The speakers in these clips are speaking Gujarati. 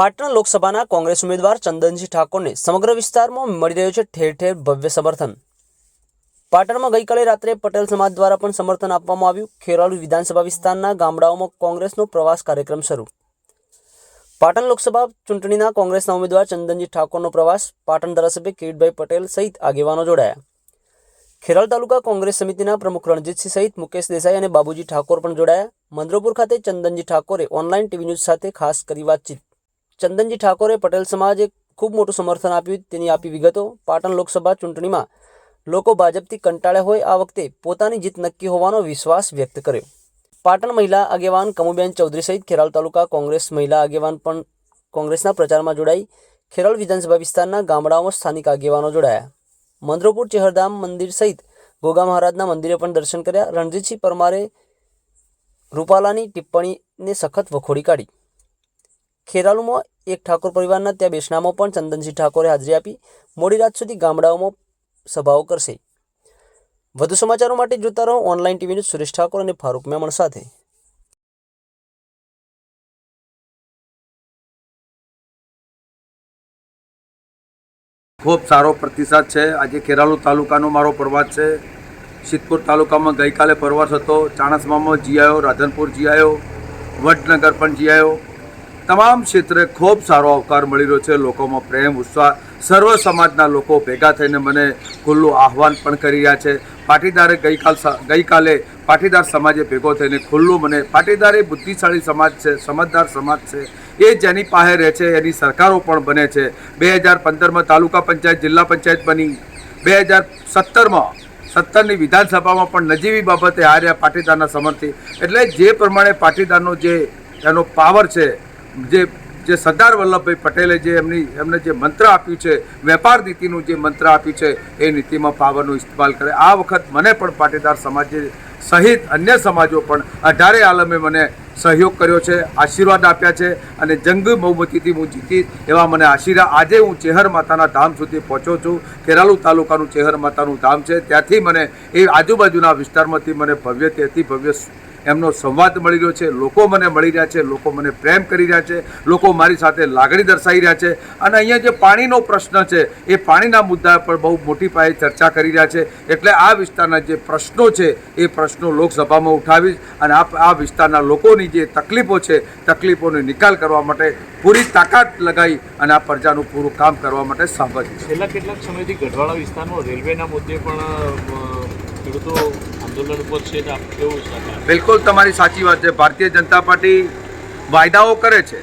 પાટણ લોકસભાના કોંગ્રેસ ઉમેદવાર ચંદનજી ઠાકોરને સમગ્ર વિસ્તારમાં મળી રહ્યો છે ઠેર ઠેર ભવ્ય સમર્થન. પાટણમાં ગઈકાલે રાત્રે પટેલ સમાજ દ્વારા પણ સમર્થન આપવામાં આવ્યું. ખેરાલુ વિધાનસભા વિસ્તારના ગામડાઓમાં કોંગ્રેસનો પ્રવાસ કાર્યક્રમ શરૂ. પાટણ લોકસભા ચૂંટણીના કોંગ્રેસના ઉમેદવાર ચંદનજી ઠાકોરનો પ્રવાસ પાટણ ધારાસભ્ય કિરીટભાઈ પટેલ સહિત આગેવાનો જોડાયા. ખેરાલ તાલુકા કોંગ્રેસ સમિતિના પ્રમુખ રણજીતસિંહ સહિત મુકેશ દેસાઈ અને બાબુજી ઠાકોર પણ જોડાયા. મંદ્રોપુર ખાતે ચંદનજી ઠાકોરે ઓનલાઈન ટીવી ન્યૂઝ સાથે ખાસ કરી વાતચીત. ચંદનજી ઠાકોરે પટેલ સમાજે ખૂબ મોટું સમર્થન આપ્યું તેની આપી વિગતો પાટણ લોકસભા ચૂંટણીમાં લોકો ભાજપથી કંટાળ્યા હોય આ વખતે પોતાની જીત નક્કી હોવાનો વિશ્વાસ વ્યક્ત કર્યો. પાટણ મહિલા આગેવાન કમુબેન ચૌધરી સહિત ખેરાલ તાલુકા કોંગ્રેસ મહિલા આગેવાન પણ કોંગ્રેસના પ્રચારમાં જોડાઈ. ખેરાલ વિધાનસભા વિસ્તારના ગામડાઓમાં સ્થાનિક આગેવાનો જોડાયા. મંદ્રોપુર, ચેહરધામ મંદિર સહિત ગોગા મહારાજના મંદિરે પણ દર્શન કર્યા. રણજીતસિંહ પરમારે રૂપાલાની ટિપ્પણીને સખત વખોડી કાઢી. ખેરાલુમાં એક ઠાકોર પરિવારના ત્યાં બેસનામાં પણ ચંદનસિંહ ઠાકોરે હાજરી આપી. મોડી રાત સુધી ગામડાઓમાં સભાઓ કરશે. વધુ સમાચારો માટે જોતા રહો online TV news Suresh Thakor અને ફારૂક મેમણ સાથે. ખૂબ સારો પ્રતિસાદ છે. આજે ખેરાલુ તાલુકાનો મારો પ્રવાસ છે. સિદ્ધપુર તાલુકામાં ગઈકાલે પ્રવાસ હતો. ચાણસમામાં જી આવ્યો રાધનપુર જી આવ્યો વડનગર પણ જી આવ્યો તમામ ક્ષેત્રે ખૂબ સારો આવકાર મળી રહ્યો છે. લોકોમાં પ્રેમ, ઉત્સાહ, સર્વ સમાજના લોકો ભેગા થઈને મને ખુલ્લું આહવાન પણ કરી રહ્યા છે. પાટીદારે ગઈકાલ ગઈકાલે પાટીદાર સમાજે ભેગો થઈને ખુલ્લું મને, પાટીદાર એ બુદ્ધિશાળી સમાજ છે, સમજદાર સમાજ છે, એ જેની પાસે રહે છે, એની સરકારો પણ બને છે. બે હજાર પંદરમાં તાલુકા પંચાયત, જિલ્લા પંચાયત બની. બે હજાર સત્તરમાં, સત્તરની વિધાનસભામાં પણ નજીવી બાબતે હાર્યા પાટીદારના સમર્થી એટલે જે પ્રમાણે પાટીદારનો જે, એનો પાવર છે જે જે સરદાર વલ્લભભાઈ પટેલે જે એમની એમને જે મંત્ર આપ્યું છે, વેપાર નીતિનું જે મંત્ર આપ્યું છે, એ નીતિમાં પાવરનો ઇસ્તેમાલ કરે. આ વખત મને પણ પાટીદાર સમાજે સહિત અન્ય સમાજો પણ અઢારે આલમે મને સહયોગ કર્યો છે, આશીર્વાદ આપ્યા છે અને જંગ બહુમતીથી હું જીતી એવા મને આશીર્વાદ આજે હું ચેહર માતાના ધામ સુધી પહોંચ્યો છું. કેરાલુ તાલુકાનું ચેહર માતાનું ધામ છે. ત્યાંથી મને એ આજુબાજુના વિસ્તારમાંથી મને ભવ્યથી અતિ ભવ્ય એમનો સંવાદ મળી રહ્યો છે, લોકો મને મળી રહ્યા છે, લોકો મને પ્રેમ કરી રહ્યા છે, લોકો મારી સાથે લાગણી દર્શાવી રહ્યા છે અને અહીંયા જે પાણીનો પ્રશ્ન છે, એ પાણીના મુદ્દા પર બહુ મોટી પાયે ચર્ચા કરી રહ્યા છે. એટલે આ વિસ્તારના જે પ્રશ્નો છે, એ પ્રશ્નો લોકસભામાં ઉઠાવીશ અને આ આ વિસ્તારના લોકોની જે તકલીફો છે, તકલીફોનો નિકાલ કરવા માટે પૂરી તાકાત લગાવી અને આ પ્રજાનું પૂરું કામ કરવા માટે સાંભળ્યું છેલ્લા કેટલાક સમયથી ગઢવાડા વિસ્તારનો રેલવેના મુદ્દે પણ ખેડૂતો આંદોલન પર છે કેવું છે બિલકુલ તમારી સાચી વાત છે. ભારતીય જનતા પાર્ટી વાયદાઓ કરે છે.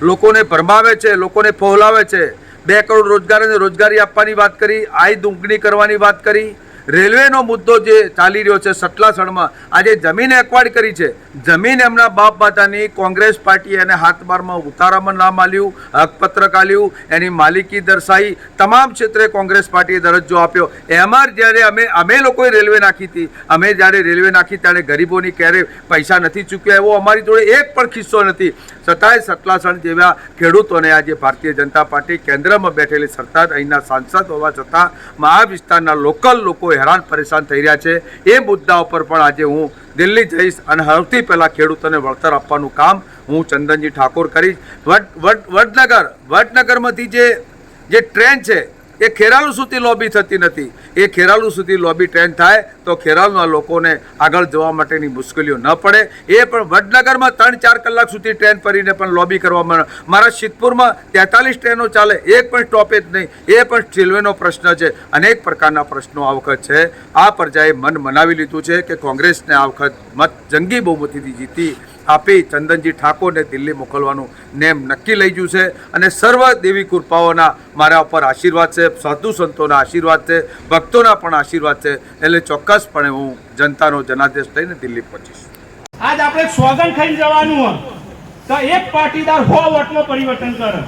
લોકોને ભરમાવે છે, લોકોને ફોહલાવે છે. બે કરોડ રોજગાર અને રોજગારી આપવાની વાત કરી આય દુંગણી કરવાની વાત કરી. રેલવેનો મુદ્દો જે ચાલી રહ્યો છે સટલાસણમાં, આજે જમીન એક્વાયર કરી છે. જમીન એમના બાપ માતાની કોંગ્રેસ પાર્ટી એને હાથ બારમાં ઉતારામાં નામ આલ્યું હકપત્રક આલ્યું એની માલિકી દર્શાવી, તમામ ક્ષેત્રે કોંગ્રેસ પાર્ટીએ દરજ્જો આપ્યો. એમાં જ્યારે અમે અમે લોકોએ રેલવે નાખી હતી, અમે જ્યારે રેલવે નાખી ત્યારે ગરીબોની ક્યારે પૈસા નથી ચૂક્યા, એવો અમારી જોડે એક પણ કિસ્સો નથી. છતાંય સટલાસણ જેવા ખેડૂતોને આજે ભારતીય જનતા પાર્ટી કેન્દ્રમાં બેઠેલી સરકાર અહીંના સાંસદ હોવા છતાં આ વિસ્તારના લોકલ લોકો હેરાન પરેશાન થઈ રહ્યા છે. એ મુદ્દા ઉપર પણ આજે હું દિલ્હી જઈશ અને સૌથી પહેલાં ખેડૂતોને વળતર આપવાનું કામ હું ચંદનજી ઠાકોર કરીશ. વડ વડ, વડનગર, વડનગરમાંથી જે જે ટ્રેન છે એ ખેરાલુ સુધી લોબી થતી નથી. એ ખેરાલુ સુધી લોબી ટ્રેન થાય તો ખેરાલુના લોકોને આગળ જવા માટેની મુશ્કેલીઓ ન પડે. એ પણ વડનગરમાં ત્રણ ચાર કલાક સુધી ટ્રેન ફરીને પણ લોબી કરવામાં મારા સિદ્ધપુરમાં તેતાલીસ ટ્રેનો ચાલે. એક પણ સ્ટોપેજ નહીં. એ પણ રેલવેનો પ્રશ્ન છે. અનેક પ્રકારના પ્રશ્નો આ વખત છે. આ પ્રજાએ મન મનાવી લીધું છે કે કોંગ્રેસને આ વખત મત જંગી બહુમતીથી જીતી આપી ચંદનજી ઠાકોરને દિલ્હી મોકલવાનું નેમ નક્કી લઈ ગયું છે. અને સર્વ દેવી કૃપાઓના મારા ઉપર આશીર્વાદ છે, સાધુ સંતોના આશીર્વાદ છે, ભક્તોના પણ આશીર્વાદ છે, એટલે ચોક્કસપણે હું જનતાનો જનાદેશ લઈને દિલ્હી પહોંચીશ. આજ આપણે સ્વાગત ખાઈને જવાનું હોય તો એક પાટીદાર હો વટનો પરિવર્તન કરે.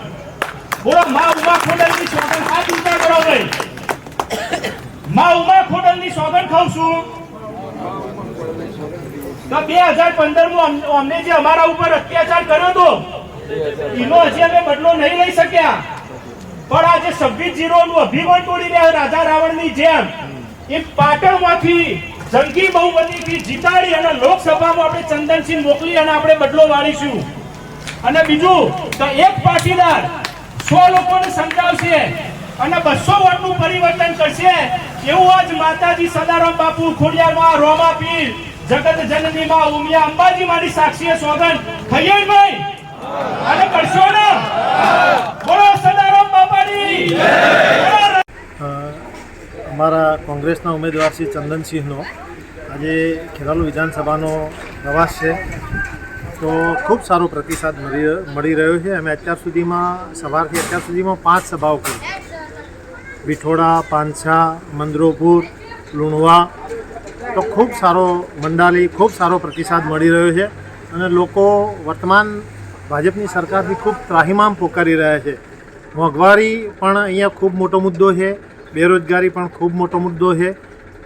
બોલો, મા ઉમા ખોડલની સોગન હાથ ઊંચા કરો ભાઈ. મા ઉમા ખોડલની સોગન ખાઉં છું. તો બે હજાર પંદરમાં જે અમારા ઉપર અત્યાચાર કર્યો હતો, એનો હજી અમે બદલો નહીં લઈ શક્યા. પણ આજે છવ્વીસ જીરો નું તોડી રહ્યા રાજા રાવણની જેમ એ પાટણમાંથી જંગી બહુમતીથી જીતાડી અને લોકસભામાં આપણે ચંદનસિંહ મોકલી અને આપણે બદલો વાળીશું. અને બીજું, તો એક પાટીદાર સો લોકોને સમજાવશે અને બસો વોટનું પરિવર્તન કરશે, એવું આજ માતાજી સદારામ બાપુ ખોડિયારમાં રોમા પીર જગત જનની માં ઉમિયા અંબાજી મારી સાક્ષીએ સોગન થઈએ ભાઈ અને કરશો બોલો સદારામ બાપાની અમારા કોંગ્રેસના ઉમેદવાર શ્રી ચંદનસિંહનો. આજે ખેરાલુ વિધાનસભાનો પ્રવાસ છે. તો ખૂબ સારો પ્રતિસાદ મળી મળી રહ્યો છે. અમે અત્યાર સુધીમાં સવારથી અત્યાર સુધીમાં પાંચ સભાઓ કરી. વિઠોડા પાંછા, મંદરોપુર, લુણવા તો ખૂબ સારો મંડાલી, ખૂબ સારો પ્રતિસાદ મળી રહ્યો છે અને લોકો વર્તમાન ભાજપની સરકારથી ખૂબ ત્રાહિમામ પોકારી રહ્યા છે. મોંઘવારી પણ અહીંયા ખૂબ મોટો મુદ્દો છે, બેરોજગારી પણ ખૂબ મોટો મુદ્દો છે.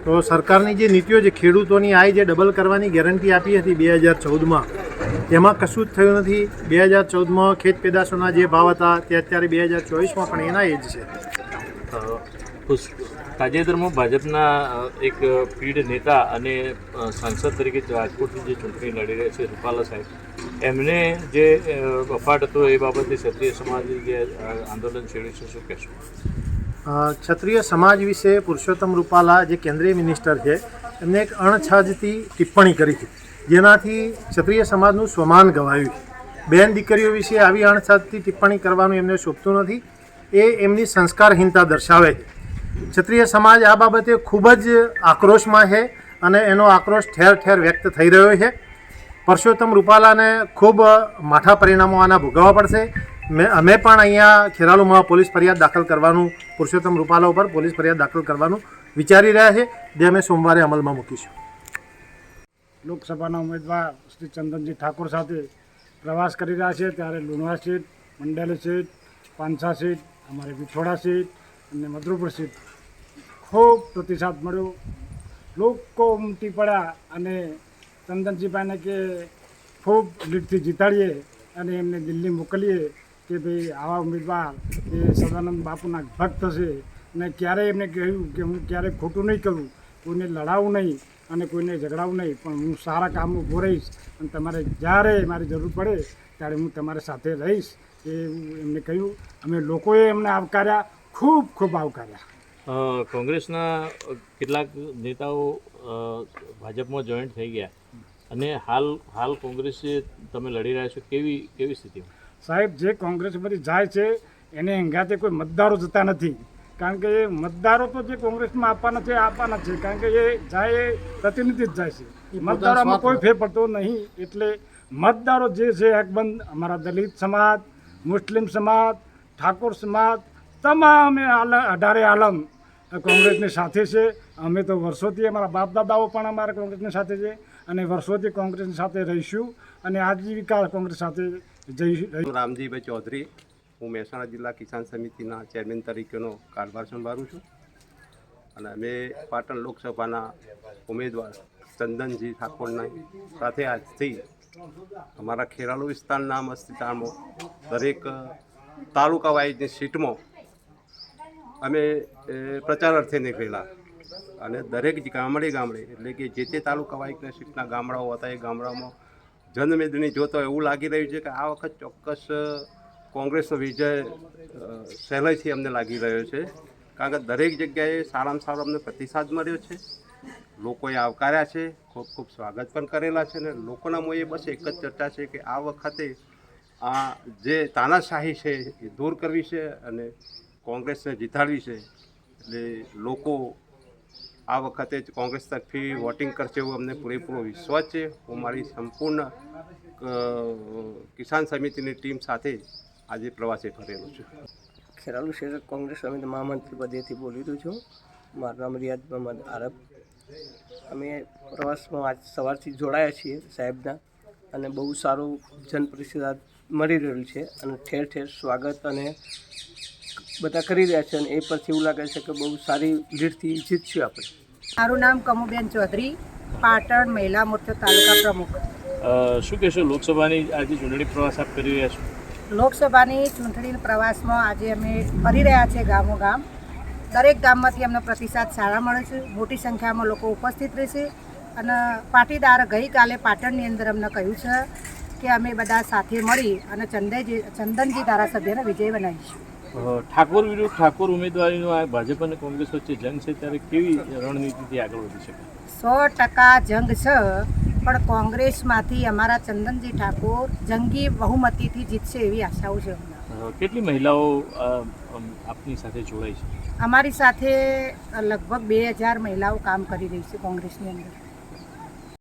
તો સરકારની જે નીતિઓ છે, ખેડૂતોની આય જે ડબલ કરવાની ગેરંટી આપી હતી બે હજાર ચૌદમાં, તેમાં કશું જ થયું નથી. બે હજાર ચૌદમાં ખેત પેદાશોના જે ભાવ હતા, તે અત્યારે બે હજાર ચોવીસમાં પણ એના એ જ છે. તાજેતરમાં ભાજપના એક પીઢ નેતા અને સાંસદ તરીકે રાજકોટની જે ચૂંટણી લડી રહ્યા છે રૂપાલા સાહેબ, એમને જે વફાટ હતો એ બાબતે ક્ષત્રિય સમાજે જે આંદોલન છેડ્યું છે, શું કહેશો? ક્ષત્રિય સમાજ વિશે પુરુષોત્તમ રૂપાલા જે કેન્દ્રીય મિનિસ્ટર છે, એમને એક અણછાજતી ટિપ્પણી કરી હતી, જેનાથી ક્ષત્રિય સમાજનું સ્વમાન ગવાયું છે. બેન દીકરીઓ વિશે આવી અણછાજતી ટિપ્પણી કરવાનું એમને શોભતું નથી એ એમની સંસ્કારહીનતા દર્શાવે છે. ક્ષત્રિય સમાજ આ બાબતે ખૂબ જ આક્રોશમાં છે અને એનો આક્રોશ ઠેર ઠેર વ્યક્ત થઈ રહ્યો છે. પરસોત્તમ રૂપાલાને ખૂબ માઠા પરિણામો આના ભોગવવા પડશે. મેં, અમે પણ અહીંયા ખેરાલુમાં પોલીસ ફરિયાદ દાખલ કરવાનું, પુરુષોત્તમ રૂપાલા ઉપર પોલીસ ફરિયાદ દાખલ કરવાનું વિચારી રહ્યા છે. જે અમે સોમવારે અમલમાં મૂકીશું. લોકસભાના ઉમેદવાર શ્રી ચંદનજી ઠાકોર સાથે પ્રવાસ કરી રહ્યા છે. ત્યારે Lunawa seat Mandeli seat Pancha seat અમારી વિઠોડા સીટ અને મધુપુર સીટ ખૂબ પ્રતિસાદ મળ્યો. લોકો ઉમટી પડ્યા અને ચંદનજીભાઈને કે ખૂબ લીડથી જીતાડીએ અને એમને દિલ્હી મોકલીએ કે ભાઈ આવા ઉમેદવાર એ સદાનંદ બાપુના ભક્ત છે. અને ક્યારેય એમને કહ્યું કે હું ક્યારેય ખોટું નહીં કરું. કોઈને લડાવું નહીં અને કોઈને ઝઘડાવું નહીં, પણ હું સારા કામ ઊભો રહીશ અને તમારે જ્યારે મારી જરૂર પડે ત્યારે હું તમારી સાથે રહીશ. એ એમને કહ્યું અમે લોકોએ એમને આવકાર્યા ખૂબ ખૂબ આવકાર્યા. કોંગ્રેસના કેટલાક નેતાઓ ભાજપમાં જોઈન્ટ થઈ ગયા. અને હાલ હાલ કોંગ્રેસે તમે લડી રહ્યા છો કેવી કેવી સ્થિતિમાં? સાહેબ જે કોંગ્રેસમાંથી જાય છે એને અંગાતે કોઈ મતદારો જતા નથી. કારણ કે એ મતદારો તો જે કોંગ્રેસમાં આપવાના છે આપવાના છે. કારણ કે એ જાય એ પ્રતિનિધિ જ જાય છે. મતદારોમાં કોઈ ફેર પડતો નહીં. એટલે મતદારો જે છે હકબંધ અમારા દલિત સમાજ મુસ્લિમ સમાજ, ઠાકોર સમાજ, તમામે અઢારે આલમ કોંગ્રેસની સાથે છે. અમે તો વર્ષોથી અમારા બાપ દાદાઓ પણ અમારા કોંગ્રેસની સાથે છે અને વર્ષોથી કોંગ્રેસની સાથે રહીશું અને આજીવિકા કોંગ્રેસ સાથે જઈ રામજીભાઈ ચૌધરી. હું મહેસાણા જિલ્લા કિસાન સમિતિના ચેરમેન તરીકેનો કારભાર સંભાળું છું. અને અમે પાટણ લોકસભાના ઉમેદવાર ચંદનજી ઠાકોરના સાથે આજથી અમારા ખેરાલુ વિસ્તારના મસ્તિતામાં દરેક તાલુકા વાઇઝની સીટમાં અમે પ્રચાર અર્થે નીકળેલા. અને દરેક ગામડે ગામડે, એટલે કે જે તે તાલુકા વાઇઝના સીટના ગામડાઓ હતા, એ ગામડાઓમાં જનમેદની જોતો એવું લાગી રહ્યું છે કે આ વખત ચોક્કસ કોંગ્રેસનો વિજય સહેલાઈથી અમને લાગી રહ્યો છે. કારણ કે દરેક જગ્યાએ સારામાં સારો અમને પ્રતિસાદ મળ્યો છે. લોકોએ આવકાર્યા છે, ખૂબ ખૂબ સ્વાગત પણ કરેલા છે અને લોકોના મોએ બસ એક જ ચર્ચા છે કે આ વખતે આ જે તાનાશાહી છે એ દૂર કરવી છે અને કોંગ્રેસને જીતાડવી છે. એટલે લોકો આ વખતે જ કોંગ્રેસ તરફી વોટિંગ કરશે એવું અમને પૂરેપૂરો વિશ્વાસ છે. હું મારી સંપૂર્ણ કિસાન સમિતિની ટીમ સાથે આજે પ્રવાસે ફરેલો છું. ખેરાલુ શહેર કોંગ્રેસ સમિતિ મહામંત્રી પદેથી બોલી રહ્યો છું. મારું નામ રિયાદ મોહમ્મદ આરબ અમે પ્રવાસમાં આજ સવારથી જોડાયા છીએ સાહેબના અને બહુ સારું જનપ્રતિસાદ મળી રહ્યું છે અને ઠેર ઠેર સ્વાગત અને બધા કરી રહ્યા છે અને એ પરથી એવું લાગે છે કે બહુ સારી લીડથી જીતશું આપણે. મારું નામ કમુબેન ચૌધરી પાટણ મહિલા મોરચો તાલુકા પ્રમુખ. શું કહેશો લોકસભાની આજે ચૂંટણી પ્રવાસ આપ કરી રહ્યા છો? લોકસભાની ચૂંટણી પ્રવાસમાં આજે અમે ફરી રહ્યા છીએ ગામો ગામ દરેક ગામમાંથી અમને પ્રતિસાદ સારા મળે છે. મોટી સંખ્યામાં લોકો ઉપસ્થિત રહેશે અને પાટીદાર ગઈકાલે પાટણની અંદર અમને કહ્યું છે કે અમે બધા સાથે મળી અને ચંદનજી ચંદનજી ધારાસભ્યને વિજય બનાવીશું. ઠાકોર વિરુદ્ધ ઠાકોર ઉમેદવારીનો આ ભાજપ અને કોંગ્રેસ વચ્ચે જંગ છે ત્યારે કેવી રણનીતિથી આગળ વધી શકે? સો ટકા જંગ છે પણ કોંગ્રેસમાંથી અમારા ચંદનજી ઠાકોર જંગી બહુમતીથી જીતશે એવી આશાઓ છે કેટલી મહિલાઓ આપની સાથે જોડાઈ છે? અમારી સાથે લગભગ બે હજાર મહિલાઓ કામ કરી રહી છે કોંગ્રેસની અંદર.